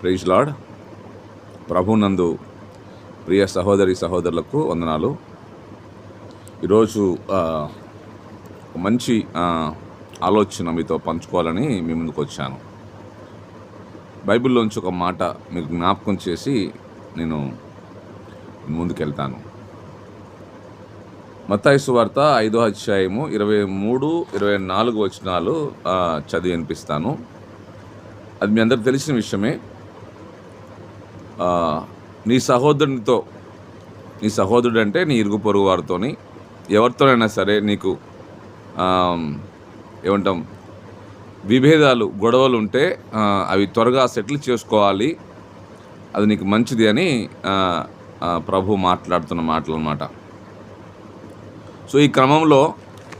Praise lord ప్రభునందు ప్రియ సహోదరి సహోదరులకు వందనాలు. ఈరోజు మంచి ఆలోచన మీతో పంచుకోవాలని మీ ముందుకు వచ్చాను. బైబిల్లోంచి ఒక మాట మీకు జ్ఞాపకం చేసి నేను ముందుకెళ్తాను. మత్తాయిసు వార్త ఐదో అధ్యాయము ఇరవై మూడు ఇరవై నాలుగు వచనాలు చదివి వినిపిస్తాను. అది మీ అందరికి తెలిసిన విషయమే. నీ సహోదరునితో నీ సహోదరుడు అంటే నీ ఇరుగు పొరుగు వారితోని ఎవరితోనైనా సరే నీకు ఏమంటాం విభేదాలు గొడవలు ఉంటే అవి త్వరగా సెటిల్ చేసుకోవాలి. అది నీకు మంచిది అని ప్రభు మాట్లాడుతున్న మాటలు అనమాట సో ఈ క్రమంలో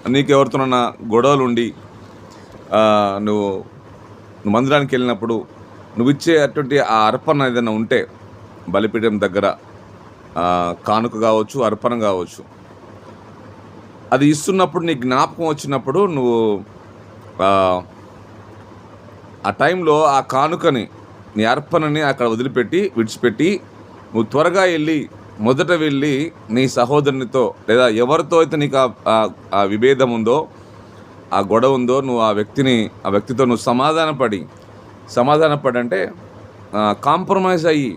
నీకు ఎవరితోనన్నా గొడవలు ఉండి నువ్వు నువ్వు మందిరానికి వెళ్ళినప్పుడు నువ్వు ఇచ్చే అటువంటి ఆ అర్పణ ఏదైనా ఉంటే బలిపీఠం దగ్గర కానుక కావచ్చు అర్పణ కావచ్చు అది ఇస్తున్నప్పుడు నీ జ్ఞాపకం వచ్చినప్పుడు నువ్వు ఆ, టైంలో ఆ కానుకని నీ అర్పణని అక్కడ వదిలిపెట్టి విడిచిపెట్టి నువ్వు త్వరగా వెళ్ళి మొదట వెళ్ళి నీ సహోదరునితో లేదా ఎవరితో అయితే నీకు ఆ విభేదం ఉందో ఆ గొడవ ఉందో నువ్వు ఆ వ్యక్తిని ఆ వ్యక్తితో నువ్వు సమాధానపడి సమాధాన పడంటే కాంప్రమైజ్ అయ్యి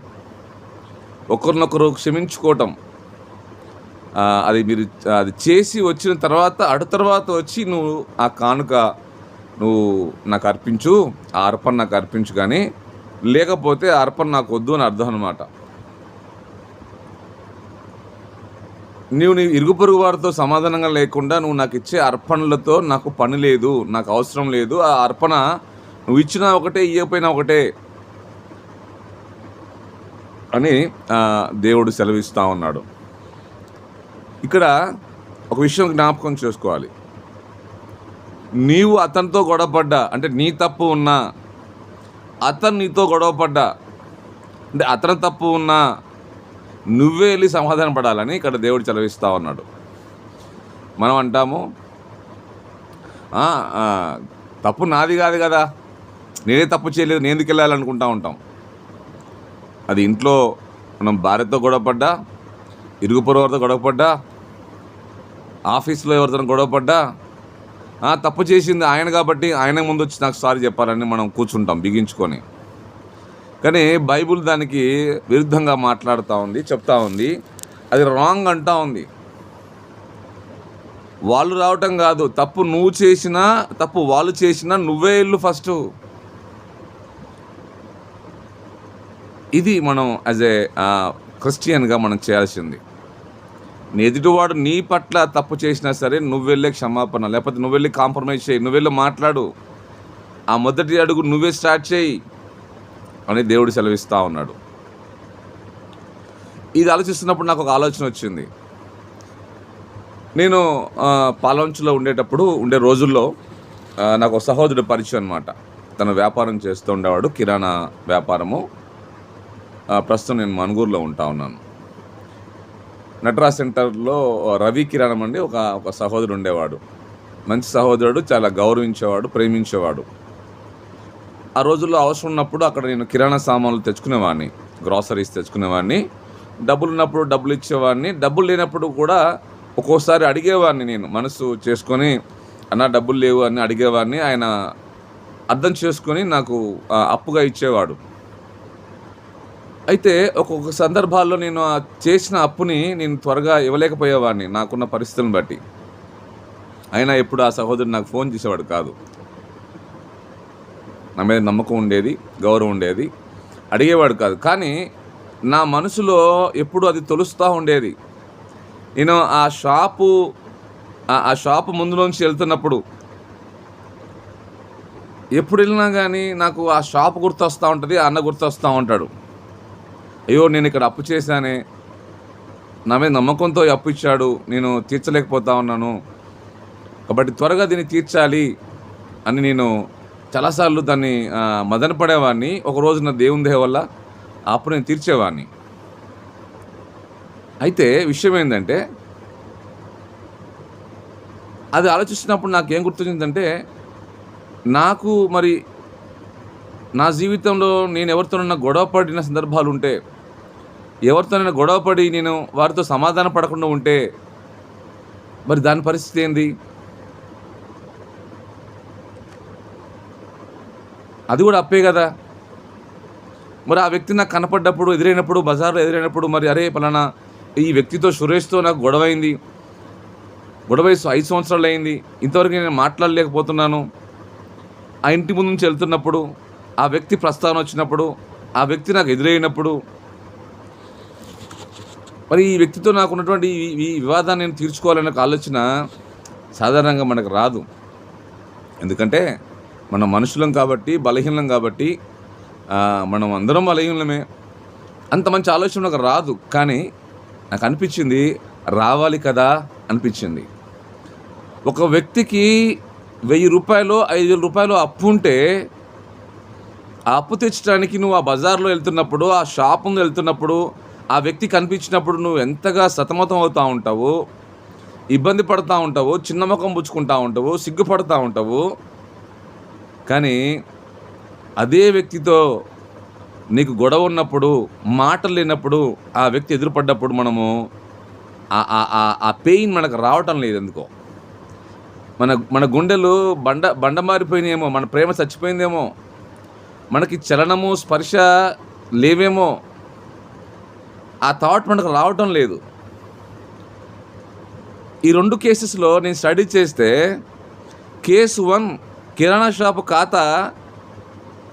ఒకరినొకరు క్షమించుకోవటం. అది మీరు అది చేసి వచ్చిన తర్వాత అటు తర్వాత వచ్చి నువ్వు ఆ కానుక నువ్వు నాకు అర్పించు ఆ అర్పణ నాకు అర్పించు కానీ లేకపోతే ఆ అర్పణ నాకు వద్దు అని అర్థం అనమాట నీవు నీ ఇరుగు పొరుగు వారితో సమాధానంగా లేకుండా నువ్వు నాకు ఇచ్చే అర్పణలతో నాకు పని లేదు నాకు అవసరం లేదు ఆ అర్పణ నువ్వు ఇచ్చినా ఒకటే ఇవ్వకపోయినా ఒకటే అని దేవుడు సెలవిస్తూ ఉన్నాడు. ఇక్కడ ఒక విషయం జ్ఞాపకం చేసుకోవాలి. నీవు అతనితో గొడవపడ్డా అంటే నీ తప్పు ఉన్నా అతను నీతో గొడవపడ్డా అంటే అతని తప్పు ఉన్నా నువ్వే వెళ్ళి సమాధాన పడాలని ఇక్కడ దేవుడు చెలవిస్తూ ఉన్నాడు. మనం అంటాము తప్పు నాది కాదు కదా నేనే తప్పు చేయలేదు నేను ఎందుకు వెళ్ళాలనుకుంటా ఉంటాం. అది ఇంట్లో మనం భార్యతో గొడవపడ్డా ఇరుగు పొరుగు గొడవపడ్డా ఆఫీస్లో ఎవరితో గొడవపడ్డా తప్పు చేసింది ఆయన కాబట్టి ఆయన ముందు వచ్చి నాకు సారీ చెప్పాలని మనం కూర్చుంటాం బిగించుకొని. కానీ బైబుల్ దానికి విరుద్ధంగా మాట్లాడుతూ ఉంది చెప్తా ఉంది. అది రాంగ్ అంటా ఉంది. వాళ్ళు రావటం కాదు తప్పు నువ్వు చేసినా తప్పు వాళ్ళు చేసినా నువ్వే ఇల్లు ఫస్ట్. ఇది మనం యాజ్ ఏ క్రిస్టియన్గా మనం చేయాల్సింది. నీ ఎదుటివాడు నీ పట్ల తప్పు చేసినా సరే నువ్వు వెళ్ళే క్షమాపణ లేకపోతే నువ్వు వెళ్ళి కాంప్రమైజ్ చేయి నువ్వు వెళ్ళి మాట్లాడు. ఆ మొదటి అడుగు నువ్వే స్టార్ట్ చేయి అని దేవుడు సెలవిస్తూ ఉన్నాడు. ఇది ఆలోచిస్తున్నప్పుడు నాకు ఒక ఆలోచన వచ్చింది. నేను పాలంచులో ఉండేటప్పుడు ఉండే రోజుల్లో నాకు ఒక సహోదరుడు పరిచయం అనమాట తను వ్యాపారం చేస్తూ ఉండేవాడు కిరాణా వ్యాపారము. ప్రస్తుతం నేను మనుగూరులో ఉంటా ఉన్నాను. నటరాజ్ సెంటర్లో రవి కిరాణం అండి ఒక ఒక సహోదరుడు ఉండేవాడు. మంచి సహోదరుడు చాలా గౌరవించేవాడు ప్రేమించేవాడు. ఆ రోజుల్లో అవసరం ఉన్నప్పుడు అక్కడ నేను కిరాణా సామాన్లు తెచ్చుకునేవాడిని గ్రాసరీస్ తెచ్చుకునేవాడిని. డబ్బులు ఉన్నప్పుడు డబ్బులు ఇచ్చేవాడిని. డబ్బులు లేనప్పుడు కూడా ఒక్కోసారి అడిగేవాడిని నేను మనసు చేసుకొని అన్న డబ్బులు లేవు అని అడిగేవాడిని. ఆయన అర్థం చేసుకొని నాకు అప్పుగా ఇచ్చేవాడు. అయితే ఒక్కొక్క సందర్భాల్లో నేను చేసిన అప్పుని నేను త్వరగా ఇవ్వలేకపోయేవాడిని నాకున్న పరిస్థితులను బట్టి. అయినా ఎప్పుడు ఆ సహోదరుడు నాకు ఫోన్ చేసేవాడు కాదు. నా మీద నమ్మకం ఉండేది గౌరవం ఉండేది అడిగేవాడు కాదు. కానీ నా మనసులో ఎప్పుడు అది తొలుస్తూ ఉండేది. నేను ఆ షాపు ఆ- ఆ షాపు ముందులోంచి వెళ్తున్నప్పుడు ఎప్పుడు వెళ్ళినా కానీ నాకు ఆ షాప్ గుర్తొస్తూ ఉంటుంది ఆ అన్న గుర్తొస్తూ ఉంటాడు. అయ్యో నేను ఇక్కడ అప్పు చేశానే. నా మీద నమ్మకంతో అప్పు ఇచ్చాడు. నేను తీర్చలేకపోతా ఉన్నాను. కాబట్టి త్వరగా దీన్ని తీర్చాలి అని నేను చాలాసార్లు దాన్ని మదన పడేవాడిని ఒక రోజున నా దేవుని దేవ వల్ల ఆ అప్పు నేను తీర్చేవాడిని అయితే విషయం ఏంటంటే అది ఆలోచిస్తున్నప్పుడు నాకు ఏం గుర్తొచ్చిందంటే నాకు మరి నా జీవితంలో నేను ఎవరితోనన్నా గొడవ పడిన సందర్భాలు ఉంటే ఎవరితోనైనా గొడవపడి నేను వారితో సమాధాన పడకుండా ఉంటే మరి దాని పరిస్థితి ఏంది? అది కూడా అప్పే కదా. మరి ఆ వ్యక్తి నాకు కనపడ్డప్పుడు ఎదురైనప్పుడు బజార్లో ఎదురైనప్పుడు మరి అరే పలానా ఈ వ్యక్తితో సురేష్తో నాకు గొడవ అయింది గొడవ వయసు ఐదు సంవత్సరాలు అయింది. ఇంతవరకు నేను మాట్లాడలేకపోతున్నాను. ఆ ఇంటి ముందు నుంచి వెళ్తున్నప్పుడు ఆ వ్యక్తి ప్రస్తావన వచ్చినప్పుడు ఆ వ్యక్తి నాకు ఎదురైనప్పుడు మరి ఈ వ్యక్తితో నాకు ఉన్నటువంటి ఈ- వివాదాన్ని నేను తీర్చుకోవాలనే ఒక ఆలోచన సాధారణంగా మనకు రాదు. ఎందుకంటే మనం మనుషులం కాబట్టి బలహీనం కాబట్టి మనం అందరం బలహీనమే అంత మంచి ఆలోచన నాకు రాదు. కానీ నాకు అనిపించింది రావాలి కదా అనిపించింది. ఒక వ్యక్తికి వెయ్యి రూపాయలు ఐదు వేల రూపాయలు అప్పు ఉంటే ఆ అప్పు తెచ్చడానికి నువ్వు ఆ బజార్లో వెళ్తున్నప్పుడు ఆ షాప్ ముందు వెళ్తున్నప్పుడు ఆ వ్యక్తి కనిపించినప్పుడు నువ్వు ఎంతగా సతమతం అవుతూ ఉంటావు ఇబ్బంది పడుతూ ఉంటావు చిన్న ముఖం పుచ్చుకుంటూ ఉంటావు సిగ్గుపడుతూ ఉంటావు కానీ అదే వ్యక్తితో నీకు గొడవ ఉన్నప్పుడు మాటలు లేనప్పుడు ఆ వ్యక్తి ఎదురుపడ్డప్పుడు మనము ఆ- పెయిన్ మనకు రావటం లేదు ఎందుకో. మన మన గుండెలు బండ బండ మారిపోయినాయేమో మన ప్రేమ చచ్చిపోయిందేమో మనకి చలనము స్పర్శ లేవేమో ఆ థాట్ మనకు రావటం లేదు. ఈ రెండు కేసెస్లో నేను స్టడీ చేస్తే కేసు వన్ కిరాణా షాపు ఖాతా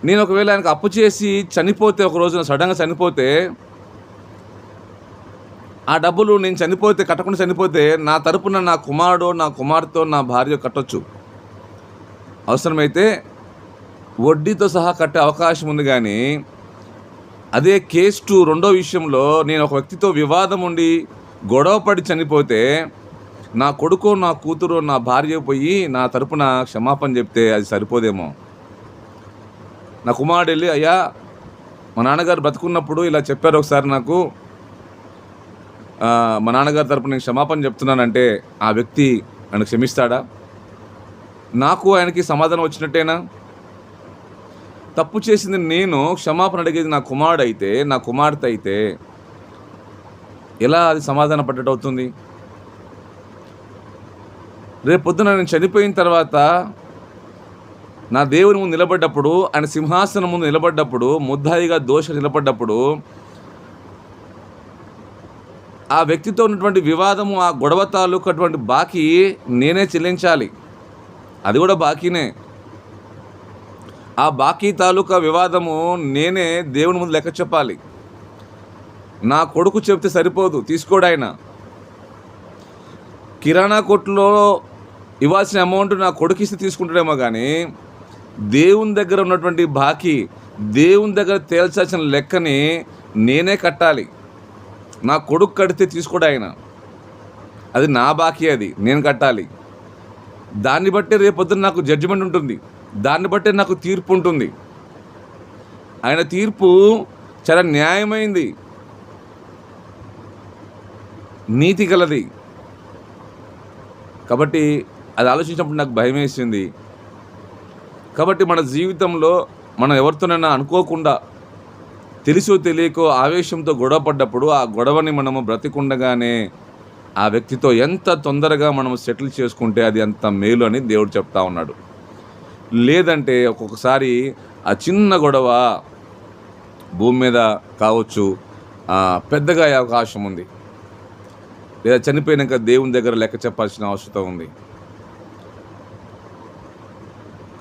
నేను ఒకవేళ ఆయనకు అప్పు చేసి చనిపోతే ఒక రోజున సడన్గా చనిపోతే ఆ డబ్బులు నేను చనిపోతే కట్టకుండా చనిపోతే నా తరపున నా కుమారుడు నా కుమార్తె నా భార్య కట్టొచ్చు. అవసరమైతే వడ్డీతో సహా కట్టే అవకాశం ఉంది కానీ అదే కేస్ టూ రెండో విషయంలో నేను ఒక వ్యక్తితో వివాదం ఉండి గొడవ పడి చనిపోతే నా కొడుకు నా కూతురు నా భార్య పోయి నా తరపున క్షమాపణ చెప్తే అది సరిపోదేమో. నా కుమారుడు వెళ్ళి అయ్యా మా నాన్నగారు బ్రతుకున్నప్పుడు ఇలా చెప్పారు ఒకసారి నాకు. మా నాన్నగారి తరపున నేను క్షమాపణ చెప్తున్నానంటే ఆ వ్యక్తి నన్ను క్షమిస్తాడా? నాకు ఆయనకి సమాధానం వచ్చినట్టేనా? తప్పు చేసింది నేను క్షమాపణ అడిగేది నా కుమారుడు అయితే నా కుమార్తె అయితే ఎలా అది సమాధాన పడ్డట్టు అవుతుంది? రేపు పొద్దున నేను చనిపోయిన తర్వాత నా దేవుని ముందు నిలబడ్డప్పుడు ఆయన సింహాసనం ముందు నిలబడ్డప్పుడు ముద్దాయిగా దోష నిలబడ్డప్పుడు ఆ వ్యక్తితో ఉన్నటువంటి వివాదము ఆ గొడవ తాలూకు అటువంటి బాకీ నేనే చెల్లించాలి. అది కూడా బాకీనే. ఆ బాకీ తాలూకా వివాదము నేనే దేవుని ముందు లెక్క చెప్పాలి. నా కొడుకు చెప్తే సరిపోదు తీసుకోడు ఆయన. కిరాణా కొట్టులో ఇవ్వాల్సిన అమౌంట్ నా కొడుకు ఇస్తే తీసుకుంటాడేమో కానీ దేవుని దగ్గర ఉన్నటువంటి బాకీ దేవుని దగ్గర తేల్చాల్సిన లెక్కని నేనే కట్టాలి. నా కొడుకు కడితే తీసుకోడు ఆయన. అది నా బాకీ అది నేను కట్టాలి. దాన్ని బట్టి రేపొద్దున నాకు జడ్జిమెంట్ ఉంటుంది. దాన్ని బట్టే నాకు తీర్పు ఉంటుంది. ఆయన తీర్పు చాలా న్యాయమైంది. నీతి గలది. కాబట్టి అది ఆలోచించినప్పుడు నాకు భయం వేసింది కాబట్టి మన జీవితంలో మనం ఎవరితోనైనా అనుకోకుండా తెలుసో తెలియకో ఆవేశంతో గొడవ పడ్డప్పుడు ఆ గొడవని మనము బ్రతికుండగానే ఆ వ్యక్తితో ఎంత తొందరగా మనం సెటిల్ చేసుకుంటే అది అంత మేలు అని దేవుడు చెప్తా ఉన్నాడు. లేదంటే ఒక్కొక్కసారి ఆ చిన్న గొడవ భూమి మీద కావచ్చు పెద్దగా అయ్యే అవకాశం ఉంది. లేదా చనిపోయినాక దేవుని దగ్గర లెక్క చెప్పాల్సిన అవసరం ఉంది.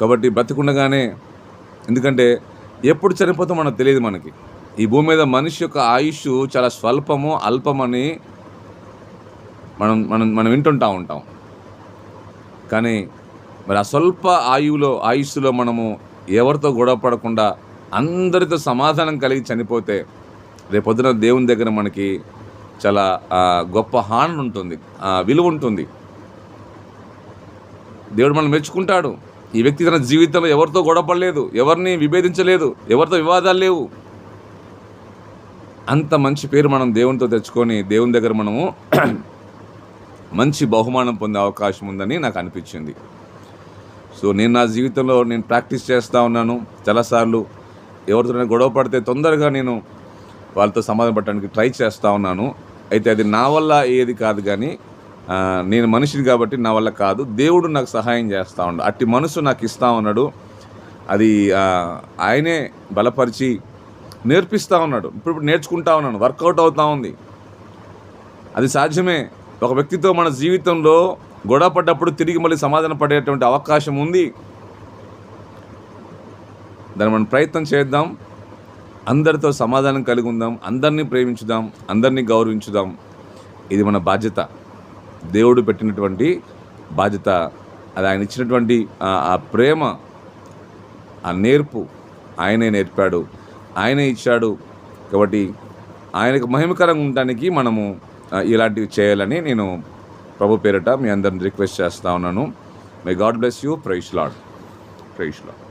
కాబట్టి బ్రతికుండగానే ఎందుకంటే ఎప్పుడు చనిపోతాం మనకు తెలియదు మనకి. ఈ భూమి మీద మనిషి యొక్క ఆయుష్ చాలా స్వల్పము అల్పమని మనం మనం మనం వింటుంటా ఉంటాం. కానీ మరి ఆ స్వల్ప ఆయువులో ఆయుస్సులో మనము ఎవరితో గొడవ పడకుండా అందరితో సమాధానం కలిగి చనిపోతే రేపొద్దున దేవుని దగ్గర మనకి చాలా గొప్ప హాని ఉంటుంది విలువ ఉంటుంది. దేవుడు మనం మెచ్చుకుంటాడు. ఈ వ్యక్తి తన జీవితంలో ఎవరితో గొడవపడలేదు ఎవరిని విభేదించలేదు ఎవరితో వివాదాలు లేవు. అంత మంచి పేరు మనం దేవునితో తెచ్చుకొని దేవుని దగ్గర మనము మంచి బహుమానం పొందే అవకాశం ఉందని నాకు అనిపించింది. సో నేను నా జీవితంలో నేను ప్రాక్టీస్ చేస్తూ ఉన్నాను. చాలాసార్లు ఎవరితోనైనా గొడవ పడితే తొందరగా నేను వాళ్ళతో సమాధానం పడటానికి ట్రై చేస్తూ ఉన్నాను. అయితే అది నా వల్ల ఏది కాదు కానీ నేను మనిషిని కాబట్టి నా వల్ల కాదు. దేవుడు నాకు సహాయం చేస్తూ ఉన్నాడు. అట్టి మనసు నాకు ఇస్తూ ఉన్నాడు. అది ఆయనే బలపరిచి నేర్పిస్తూ ఉన్నాడు. ఇప్పుడు ఇప్పుడు నేర్చుకుంటా ఉన్నాను. వర్కౌట్ అవుతూ ఉంది. అది సాధ్యమే. ఒక వ్యక్తితో మన జీవితంలో గొడవ పడ్డప్పుడు తిరిగి మళ్ళీ సమాధానం పడేటువంటి అవకాశం ఉంది. దాన్ని మనం ప్రయత్నం చేద్దాం. అందరితో సమాధానం కలిగి ఉందాం. అందరినీ ప్రేమించుదాం. అందరినీ గౌరవించుదాం. ఇది మన బాధ్యత. దేవుడు పెట్టినటువంటి బాధ్యత. అది ఆయన ఇచ్చినటువంటి ఆ- ప్రేమ ఆ నేర్పు ఆయనే నేర్పాడు. ఆయనే ఇచ్చాడు. కాబట్టి ఆయనకు మహిమకరంగా ఉండటానికి మనము ఇలాంటివి చేయాలని నేను ప్రభు పేరిట మీ అందరిని రిక్వెస్ట్ చేస్తా ఉన్నాను. May God bless you praise lord praise lord